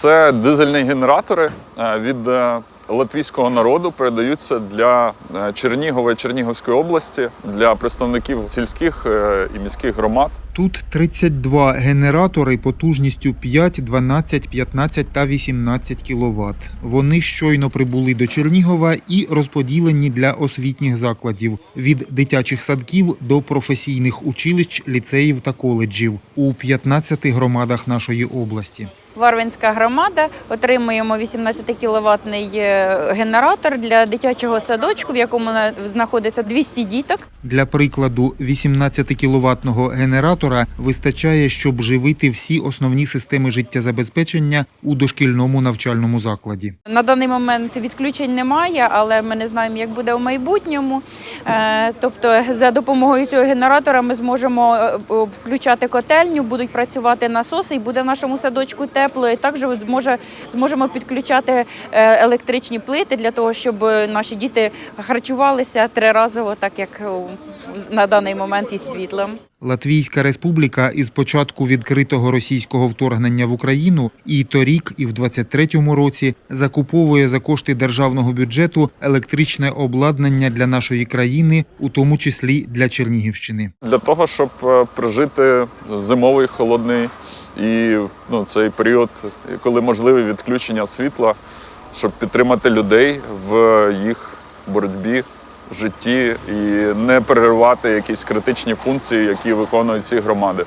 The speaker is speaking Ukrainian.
Це дизельні генератори е, від е, латвійського народу передаються для е, Чернігова і Чернігівської області для представників сільських і міських громад. Тут 32 генератори потужністю 5, 12, 15 та 18 кВт. Вони щойно прибули до Чернігова і розподілені для освітніх закладів від дитячих садків до професійних училищ, ліцеїв та коледжів у 15 громадах нашої області. Варвинська громада отримуємо 18 кіловатний генератор для дитячого садочку, в якому на- знаходиться 200 діток. Для прикладу, 18 кіловатного генератора вистачає, щоб живити всі основні системи життєзабезпечення у дошкільному навчальному закладі. На даний момент відключень немає, але ми не знаємо, як буде у майбутньому. Е, Тобто, за допомогою цього генератора ми зможемо е, е, включати котельню, будуть працювати насоси, і буде в нашому садочку тепло. І також зможе зможемо підключати електричні плити для того, щоб наші діти харчувалися триразово, так як на даний момент із світлом. Латвійська республіка із початку відкритого російського вторгнення в Україну і торік, і в 23-му році закуповує за кошти державного бюджету електричне обладнання для нашої країни, у тому числі для Чернігівщини. Для того, щоб е, прожити зимовий холодний і ну, цей період, коли можливе відключення світла, щоб підтримати людей в їх боротьбі, житті і не переривати якісь критичні функції, які виконують ці громади.